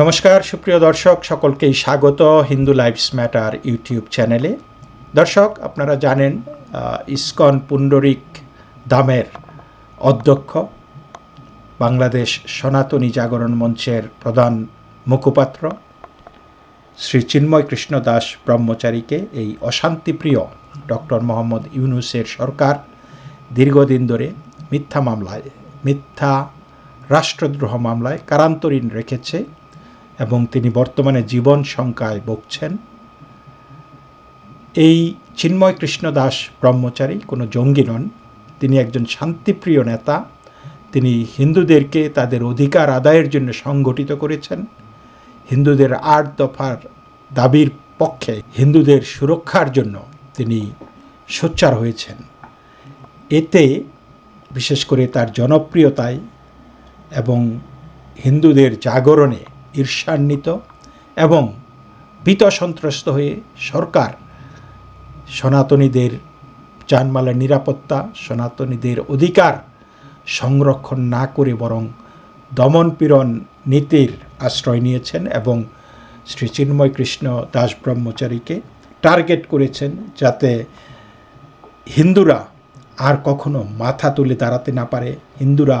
নমস্কার, সুপ্রিয় দর্শক, সকলকেই স্বাগত হিন্দু লাইফস ম্যাটার ইউটিউব চ্যানেলে। দর্শক, আপনারা জানেন ইসকন পুণ্ডরিক দামের অধ্যক্ষ, বাংলাদেশ সনাতনী জাগরণ মঞ্চের প্রধান মুখপাত্র। শ্রী চিন্ময় কৃষ্ণ দাস ব্রহ্মচারীকে এই অশান্তিপ্রিয় ডক্টর মোহাম্মদ ইউনুসের সরকার দীর্ঘদিন ধরে মিথ্যা মামলায়, মিথ্যা রাষ্ট্রদ্রোহ মামলায় কারান্তরীণ রেখেছে। এবং তিনি বর্তমানে জীবন শঙ্কায় ভুগছেন। এই চিন্ময় কৃষ্ণ দাস ব্রহ্মচারী কোনো জঙ্গি নন। তিনি একজন শান্তিপ্রিয় নেতা। তিনি হিন্দুদেরকে তাদের অধিকার আদায়ের জন্য সংগঠিত করেছেন। হিন্দুদের আট দফার দাবির পক্ষে হিন্দুদের সুরক্ষার জন্য তিনি সোচ্চার হয়েছেন। এতে বিশেষ করে তার জনপ্রিয়তায় এবং হিন্দুদের জাগরণে ঈর্ষান্বিত এবং ভীত সন্ত্রস্ত হয়ে সরকার সনাতনীদের জানমালের নিরাপত্তা, সনাতনীদের অধিকার সংরক্ষণ না করে বরং দমনপীড়ন নীতির আশ্রয় নিয়েছেন এবং শ্রী চিন্ময় কৃষ্ণ দাস ব্রহ্মচারীকে টার্গেট করেছেন যাতে হিন্দুরা আর কখনো মাথা তুলে দাঁড়াতে না পারে। হিন্দুরা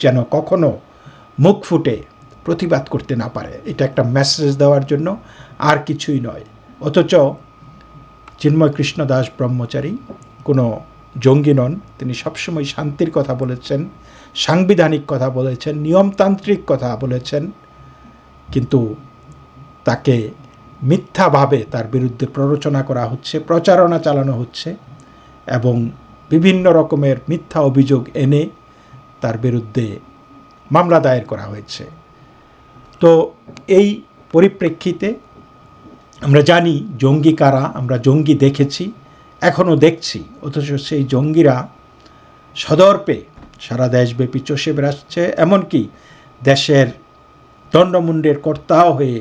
যেন কখনো মুখ ফুটে প্রতিবাদ করতে না পারে। এটা একটা মেসেজ দেওয়ার জন্য আর কিছুই নয়। অথচ চিন্ময় কৃষ্ণ দাস ব্রহ্মচারী, কোনো জঙ্গি নন, তিনি সবসময় শান্তির কথা বলেছেন, সাংবিধানিক কথা বলেছেন, নিয়মতান্ত্রিক কথা বলেছেন, কিন্তু তাকে মিথ্যাভাবে তার বিরুদ্ধে প্ররোচনা করা হচ্ছে, প্রচারণা চালানো হচ্ছে এবং বিভিন্ন রকমের মিথ্যা অভিযোগ এনে তার বিরুদ্ধে মামলা দায়ের করা হয়েছে। তো এই পরিপ্রেক্ষিতে আমরা জানি জঙ্গি কারা, আমরা জঙ্গি দেখেছি এখনও দেখছি। অথচ সেই জঙ্গিরা সদর্পে সারা দেশব্যাপী চষে বেড়াচ্ছে, এমনকি দেশের দণ্ডমুণ্ডের কর্তাও হয়ে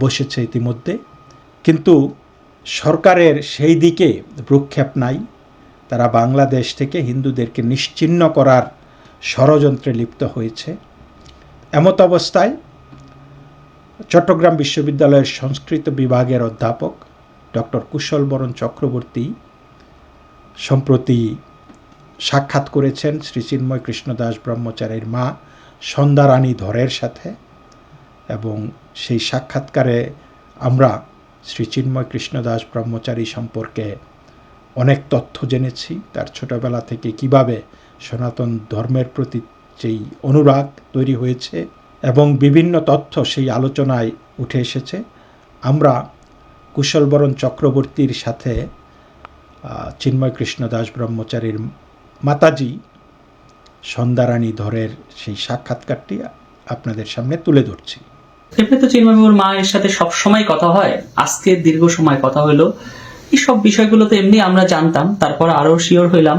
বসেছে ইতিমধ্যে। কিন্তু সরকারের সেই দিকে ভ্রুক্ষেপ নাই। তারা বাংলাদেশ থেকে হিন্দুদেরকে নিশ্চিহ্ন করার ষড়যন্ত্রে লিপ্ত হয়েছে। এমত অবস্থায় চট্টগ্রাম বিশ্ববিদ্যালয়ের সংস্কৃত বিভাগের অধ্যাপক ডক্টর কুশল বরণ চক্রবর্তী সম্প্রতি সাক্ষাৎ করেছেন শ্রী চিন্ময় কৃষ্ণদাস ব্রহ্মচারীর মা সন্ধ্যারানী ধরের সাথে এবং সেই সাক্ষাৎকারে আমরা শ্রী চিন্ময় কৃষ্ণদাস ব্রহ্মচারী সম্পর্কে অনেক তথ্য জেনেছি। তার ছোটবেলা থেকে কীভাবে সনাতন ধর্মের প্রতি যেই অনুরাগ তৈরি হয়েছে এবং বিভিন্ন তথ্য সেই আলোচনায় উঠে এসেছে। আমরা কুশলবরণ চক্রবর্তীর সাথে চিন্ময় কৃষ্ণ দাস ব্রহ্মচারীর মাতাজি সন্ধ্যারানী ধরের সেই সাক্ষাৎকারটি আপনাদের সামনে তুলে ধরছি। এমনি তো চিন্ময়বাবুর মায়ের সাথে সব সময় কথা হয়, আজকে দীর্ঘ সময় কথা হলো। এই সব বিষয়গুলো তো এমনি আমরা জানতাম, তারপর আরও শিওর হইলাম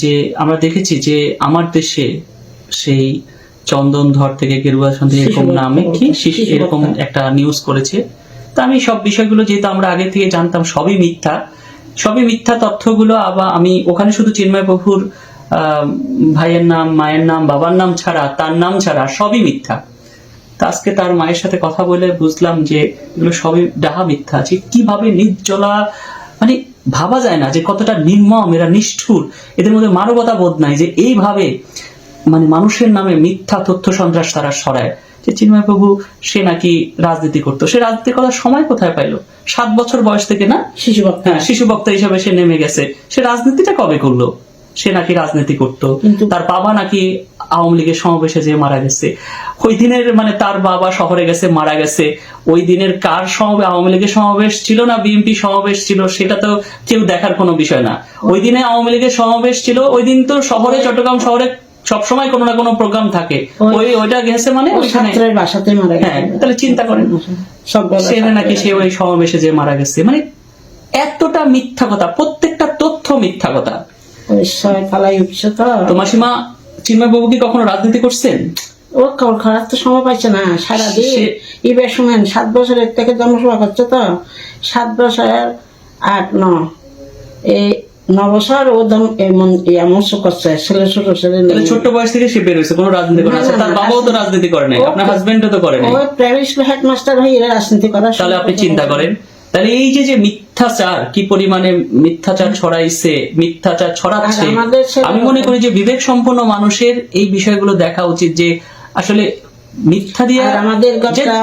যে আমরা দেখেছি যে আমার দেশে সেই চন্দন ধর থেকে গেরুয়া সন্ধি এরকম নামে কি? এরকম একটা নিউজ করেছে। তা আমি সব বিষয়গুলো যেহেতু আমরা আগে থেকে জানতাম সবই মিথ্যা। সবই মিথ্যা তথ্যগুলো আবার আমি ওখানে শুধু চিন্ময় প্রভুর ভাইয়ের নাম মায়ের নাম বাবার নাম ছাড়া তার নাম ছাড়া সবই মিথ্যা। তা আজকে তার মায়ের সাথে কথা বলে বুঝলাম যে এগুলো সবই ডাহা মিথ্যা যে কীভাবে নির্জলা মানে ভাবা যায় না যে কতটা নির্মম এরা নিষ্ঠুর। এদের মধ্যে মানবতা বোধ নাই যে এইভাবে মানে মানুষের নামে মিথ্যা তথ্য সন্ত্রাস তারা সরায়। যে চিন্ময় প্রভু সে নাকি রাজনীতি করতো। সে রাজনীতি করার সময় কোথায় পাইলো? সাত বছর বয়স থেকে না? শিশু বক্তা হ্যাঁ শিশু বক্তা হিসাবে সে নেমে গেছে। সে রাজনীতিটা কবে করল? সে নাকি রাজনীতি করতো। তার বাবা নাকি আওয়ামী লীগের সমাবেশে যে মারা গেছে। ওই দিনের মানে তার বাবা শহরে গেছে মারা গেছে। ওই দিনের কার সমাবেশ আওয়ামী লীগের সমাবেশ ছিল না? বিএনপি সমাবেশ ছিল? সেটা তো কেউ দেখার কোনো বিষয় না। ওই দিনে আওয়ামী লীগের সমাবেশ ছিল। ওই দিন তো শহরে চট্টগ্রাম শহরে সবসময় কোনো না কোনো প্রোগ্রাম থাকে। ওই- ওই ওইটা গেছে মানে ওইখানে ছাত্রের বাসাতে মারা হ্যাঁ তাহলে চিন্তা করেন। সব সেখানে নাকি সে ওই সমাবেশে যে মারা গেছে মানে এতটা মিথ্যা কথা প্রত্যেকটা তথ্য মিথ্যা কথা। ওই সবাই পালাই উঠছে তো। তো চিন্ময় বাবু কি কখনো রাজনীতি করছেন? ও কল খারাপ তো সময় পাইছে না সারাদিন সে- ইবে শুনেন সাত বছরের থেকে জন্মসভা করছে তো। সাত বছর আট ন। এই নবসার ও দম এমন এমন করছে ছেলে ছোট ছেলে। ছোট্ট বয়স থেকে সে বের হয়েছে কোনো রাজনীতি করে আচ্ছা, তার বাবাও তো রাজনীতি করে নাই আপনার হাজবেন্ডও তো করে নাই। ও প্রাইভেট হেডমাস্টার হয়ে এরা রাজনীতি করা তাহলে আপনি চিন্তা করেন তাহলে এই যে যে মিথ্যাচার কি পরিমাণে মিথ্যাচার ছড়াইছে মিথ্যাচার ছড়াচ্ছে আমি মনে করি যে বিবেক সম্পন্ন মানুষের এই বিষয়গুলো দেখা উচিত যে আসলে মিথ্যা দিয়ে আমাদের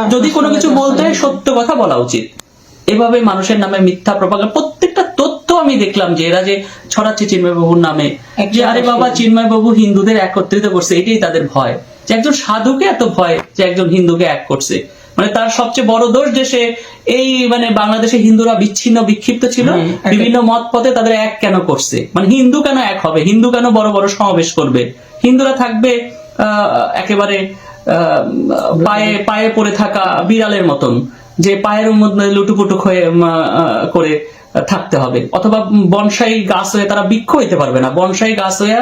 যদি কোনো কিছু বলতে হয় সত্য কথা বলা উচিত। এভাবে মানুষের নামে মিথ্যা প্রপাগান্ডা প্রত্যেকটা আমি দেখলাম যে এরা যে ছড়াচ্ছে চিন্ময় বাবুর নামে যে আরে বাবা চিন্ময় বাবু হিন্দুদের একত্রিত করছে এটাই তাদের ভয়। যে একজন সাধুকে এত ভয় যে একজন হিন্দুকে এক করছে। মানে তার সবচেয়ে বড় দোষ যে সে এই মানে বাংলাদেশে হিন্দুরা বিচ্ছিন্ন বিক্ষিপ্ত ছিল। বিভিন্ন মত পথে তাদের এক কেন করছে। মানে হিন্দু কেন এক হবে? হিন্দু কেন বড় বড় সমাবেশ করবে? হিন্দুরা থাকবে আহ, একেবারে আহ, পায়ে পায়ে পড়ে থাকা বিড়ালের মতন। যে পায়ের মধ্যে লুটুপুটু হয়ে করে থাকতে হবে। অথবা বনসাই গাছ হয়ে তারা বৃক্ষ হইতে পারবে না। বনসাই গাছ হয়ে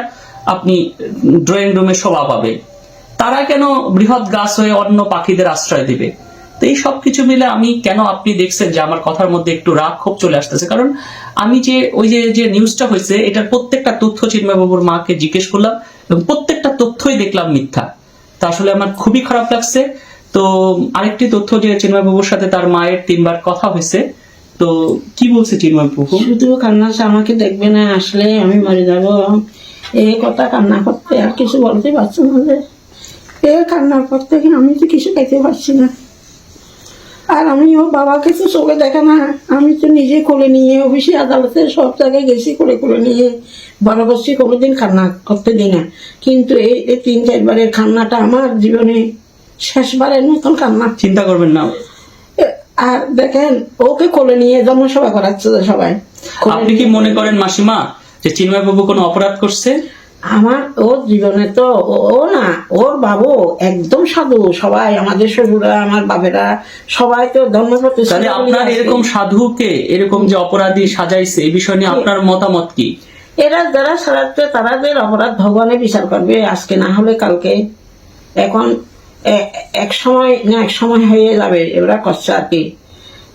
আপনি ড্রয়িং রুমে শোভা পাবে। তারা কেন বৃহৎ গাছ হয়ে অন্য পাখিদের আশ্রয় দিবে? তো এই সব কিছু মিলে আমি কেন আপনি দেখছেন যে আমার কথার মধ্যে একটু রাগ খুব চলে আসতেছে? কারণ আমি যে, ওই যে যে নিউজটা হয়েছে, এটার প্রত্যেকটা তথ্য চিন্ময় বাবুর মাকে জিজ্ঞেস করলাম এবং প্রত্যেকটা তথ্যই দেখলাম মিথ্যা। তা আসলে আমার খুবই খারাপ লাগছে। তো আরেকটি তথ্য যে চিন্ময় বাবুর সাথে তার মায়ের তিনবার কথা হয়েছে, তো কি বলছে চিন্ময় বাবু শুধু কান্না আমাকে দেখবে না, আসলে আমি মরে যাব। এই কথা কান্না করতে আর কিছু বলতে পারছি না যে। এ কান্নার পর থেকে আমি তো কিছু খাইতে পারছি না। আর আমি ও বাবাকে তো চোখে দেখে না। আমি তো নিজে কোলে নিয়ে অফিসে আদালতে সব জায়গায় গেছি কোলে কোলে নিয়ে। বড় করছি কোনোদিন কান্না করতে দিই না। কিন্তু এই এই তিন চারবারের কান্নাটা আমার জীবনে শেষবারের মতন কান্না। চিন্তা করবেন না। আর দেখেন ওকে কোলে নিয়ে জনসভা করাচ্ছে সবাই। আপনি কি মনে করেন মাসিমা যে চিন্ময় বাবু কোনো অপরাধ করছে? আমার ওর জীবনে তো ও- না ওর বাবু একদম সাধু। সবাই আমাদের শ্বশুরা আমার বাবেরা সবাই তো ধর্ম আপনার এরকম সাধুকে এরকম যে অপরাধী সাজাইছে এই বিষয় নিয়ে আপনার মতামত কি? এরা যারা সারাচ্ছে তারাদের অপরাধ ভগবানে বিচার করবে আজকে না হলে কালকে। এখন এক সময়, না, এক সময় হয়ে যাবে এরা করছে আর কি।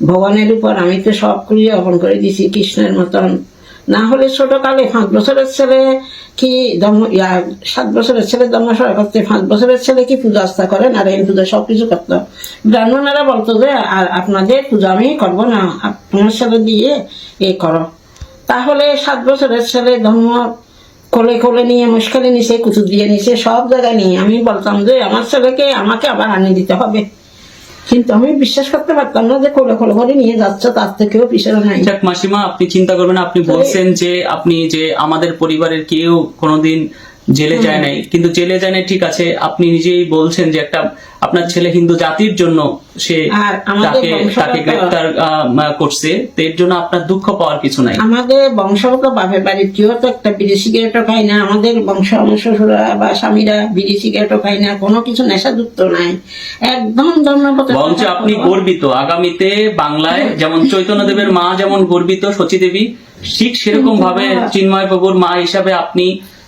ভগবানের উপর আমি তো সব করিয়ে অর্পণ করে দিছি কৃষ্ণের মতন। না হলে ছোট কালে পাঁচ বছরের ছেলে কি ধর্ম, ইয়া, সাত বছরের ছেলে ধর্মসভা করতে, পাঁচ বছরের ছেলে কি পূজা আস্থা করে, নারায়ণ পূজা সবকিছু করতো। ব্রাহ্মণেরা বলতো যে, আর আপনাদের পূজা আমি করব না, আপনার ছেলে দিয়ে এ করো। তাহলে সাত বছরের ছেলে ধর্ম কোলে কোলে নিয়ে মুশকিলে নিছে কুচু দিয়ে নিছে সব জায়গায় নিয়ে আমি বলতাম যে আমার ছেলেকে আমাকে আবার আনি দিতে হবে। কিন্তু আমি বিশ্বাস করতে পারতাম না যে কোলে কোলে করে নিয়ে যাচ্ছে তার থেকেও পিছনে নাই। যাক মাসিমা আপনি চিন্তা করবেন আপনি বলছেন যে আপনি যে আমাদের পরিবারের কেউ কোনোদিন জেলে যায় নাই। কিন্তু জেলে যায় নাই ঠিক আছে আপনি নিজেই বলছেন যে একটা আপনার ছেলে হিন্দু জাতির জন্য সে তাকে তাকে গ্রেফতার করছে। তো এর জন্য আপনার দুঃখ পাওয়ার কিছু নাই। আমাদের বংশগত বাপের বাড়ির কেউ তো একটা বিড়ি সিগারেটও খায় না আমাদের বংশ শ্বশুরা বা স্বামীরা বিড়ি সিগারেটও খায় না কোনো কিছু নেশাযুক্ত নাই। একদম ধর্মপথে বরঞ্চ আপনি গর্বিত। আগামীতে বাংলায় যেমন চৈতন্যদেবের মা যেমন গর্বিত সচী দেবী ঠিক সেরকম ভাবে চিন্ময় বাবুর মা হিসাবে আপনি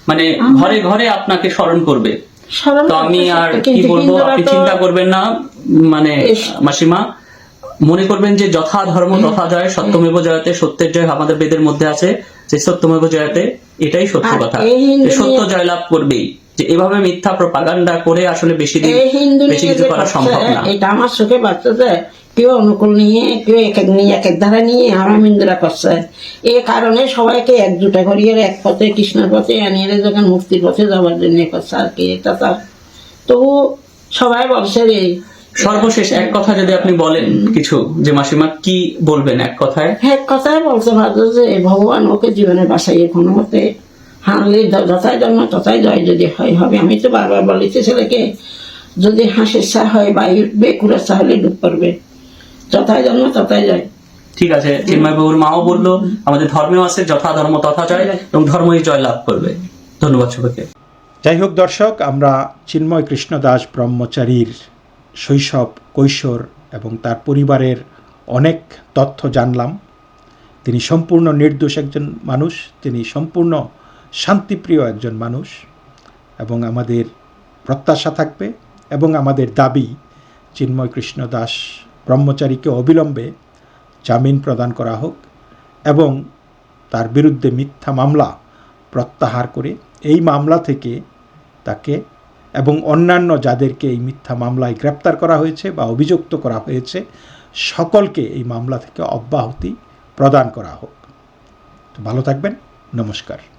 মানে ঘরে ঘরে আপনাকে স্মরণ করবে। তো আমি আর কি বলব আপনি চিন্তা করবেন না মানে মাসিমা মনে করবেন যে যথা ধর্ম তথা জয় সত্যমেব জয়তে সত্যের জয় আমাদের বেদের মধ্যে আছে যে সত্যমেব জয়তে এটাই সত্য কথা। সত্য জয়লাভ করবেই যে এভাবে মিথ্যা প্রপাগান্ডা করে আসলে বেশি দিন বেশি কিছু করা সম্ভব না। এটা আমার চোখে বাচ্চাতে কেউ অনুকূল নিয়ে কেউ এক এক নিয়ে এক এক ধারা নিয়ে আমরা হিন্দুরা করছে। এ কারণে সবাইকে একজুটা করিয়ে এক পথে কৃষ্ণের পথে আনিয়ে যখন মুক্তির পথে যাওয়ার জন্য করছে আর কি এটা তার। তবু সবাই বলছে রে সর্বশেষ এক কথা যদি আপনি বলেন কিছু যে মাসিমা কি বলবেন এক কথায়? এক কথায় বলতে পারতো যে ভগবান ওকে জীবনে বাসাইয়ে কোনো মতে হানলে য- যথায় জন্ম তথায় জয় যদি হয় হবে। আমি তো বারবার বলিতে ছেলেকে যদি হাসির চা হয় বা বেকুরের চা হলে ডুব পড়বে। যথায় জন্ম তথায় জয় ঠিক আছে চিন্ময় বাবুর মাও বলল আমাদের ধর্মেও আছে যথা ধর্ম তথা জয় এবং ধর্মই জয় লাভ করবে। ধন্যবাদ সবাইকে। যাই হোক দর্শক আমরা চিন্ময় কৃষ্ণ দাস ব্রহ্মচারীর শৈশব কৈশোর এবং তার পরিবারের অনেক তথ্য জানলাম। তিনি সম্পূর্ণ নির্দোষ একজন মানুষ তিনি সম্পূর্ণ শান্তিপ্রিয় একজন মানুষ এবং আমাদের প্রত্যাশা থাকবে এবং আমাদের দাবি চিন্ময় কৃষ্ণ দাস ব্রহ্মচারীকে অবিলম্বে জামিন প্রদান করা হোক এবং তার বিরুদ্ধে মিথ্যা মামলা প্রত্যাহার করে এই মামলা থেকে তাকে এবং অন্যান্য যাদেরকে এই মিথ্যা মামলায় গ্রেপ্তার করা হয়েছে বা অভিযুক্ত করা হয়েছে, সকলকে এই মামলা থেকে অব্যাহতি প্রদান করা হোক। তো ভালো থাকবেন। নমস্কার।